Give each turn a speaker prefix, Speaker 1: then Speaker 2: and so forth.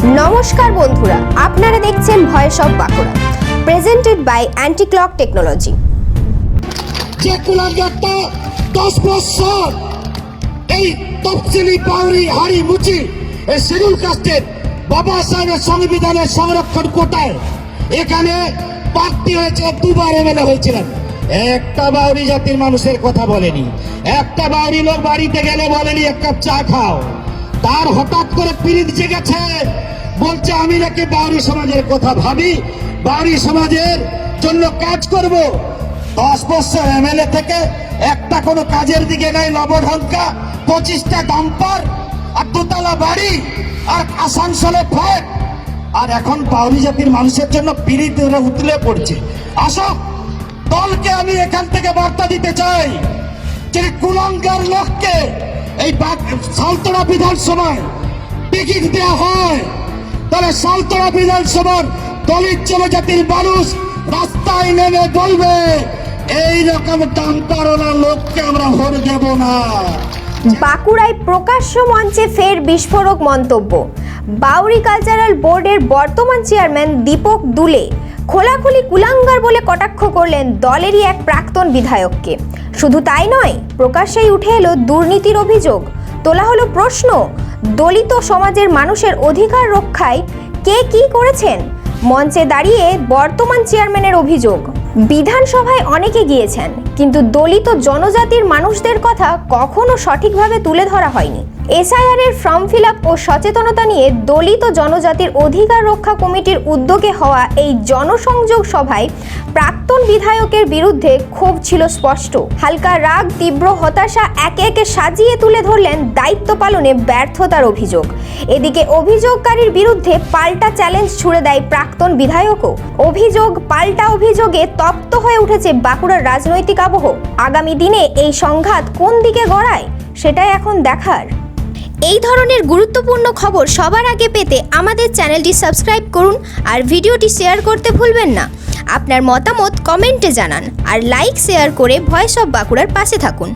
Speaker 1: নমস্কার বন্ধুরা, আপনারা দেখছেন voice of Bankura presented by anti clock technology
Speaker 2: যে কুলাঙ্গারটা এই তফসিলি পাউরি হাড়ি মুচি এই শিডিউল কাস্টের বাবা সাহেবের সংবিধানের সংরক্ষণ কোটায় এখানে প্রার্থী হয়েছে, দুবার এমএলএ হয়েছিলেন। একটা বাউরি জাতির মানুষের কথা বলেনি। একটা বাউরি লোক বাড়িতে গেলে বলেনি, এক কাপ চা খাও। তার হঠাৎ করে পিরিত জেগেছে বলছে, আমি নাকি বাউরি সমাজের কথা ভাবি। বাউরি সমাজের জন্য কাজ করব। দশ বছর এমএলএ থেকে একটা কোনো কাজের দিকে নাই লবঢঙ্কা, পঁচিশটা ডাম্পার, আর দোতলা বাড়ি, আর আসানসোলে ফ্ল্যাট। আর এখন বাউরি জাতির মানুষের জন্য পিড়িত উতলে পড়ছে। আসো, দলকে আমি এখান থেকে বার্তা দিতে চাই যে কুলাঙ্গার লোককে এই সালতোড়া বিধানসভায় টিকিট দেওয়া হয়। সালতোড়া বিধানসভার দলিত জনজাতির মানুষ রাস্তায় নেমে বলবে, এই রকম ডাম্পারওয়ালা লোককে আমরা ভোট দেব না।
Speaker 1: বাঁকুড়ায় প্রকাশ্য মঞ্চে ফের বিস্ফোরক মন্তব্য। বাউরি কালচারাল বোর্ডের বর্তমান চেয়ারম্যান দীপক দুলে খোলাখুলি কুলাঙ্গার বলে কটাক্ষ করলেন দলেরই এক প্রাক্তন বিধায়ককে। শুধু তাই নয়, প্রকাশ্যেই উঠে এলো দুর্নীতির অভিযোগ। তোলা হলো প্রশ্ন দলিত সমাজের মানুষের অধিকার রক্ষায় কে কি করেছেন? মঞ্চে দাঁড়িয়ে বর্তমান চেয়ারম্যানের অভিযোগ। বিধানসভায় অনেকে গিয়েছেন, কিন্তু দলিত জনজাতির মানুষদের কথা কখনো সঠিকভাবে তুলে ধরা হয়নি। এসআইআর এর ফর্ম ফিল ও সচেতনতা নিয়ে দলিত জনজাতির অধিকার রক্ষা কমিটির উদ্যোগে হওয়া এই জনসংযোগ সভায় প্রাক্তন বিধায়কের বিরুদ্ধে ক্ষোভ ছিল স্পষ্ট। হালকা রাগ, তীব্র হতাশা একে একে সাজিয়ে তুলে ধরলেন দায়িত্ব পালনে ব্যর্থতার অভিযোগ। এদিকে অভিযোগকারীর বিরুদ্ধে পাল্টা চ্যালেঞ্জ ছুড়ে দেয় প্রাক্তন বিধায়কও। অভিযোগ, পাল্টা অভিযোগে তপ্ত হয়ে উঠেছে বাঁকুড়ার রাজনৈতিক আবহ। আগামী দিনে এই সংঘাত কোন দিকে গড়ায়, সেটাই এখন দেখার। এই ধরনের গুরুত্বপূর্ণ খবর সবার আগে পেতে আমাদের চ্যানেলটি সাবস্ক্রাইব করুন আর ভিডিওটি শেয়ার করতে ভুলবেন না। আপনার মতামত কমেন্টে জানান আর লাইক শেয়ার করে ভয়েস অব বাঁকুড়ার পাশে থাকুন।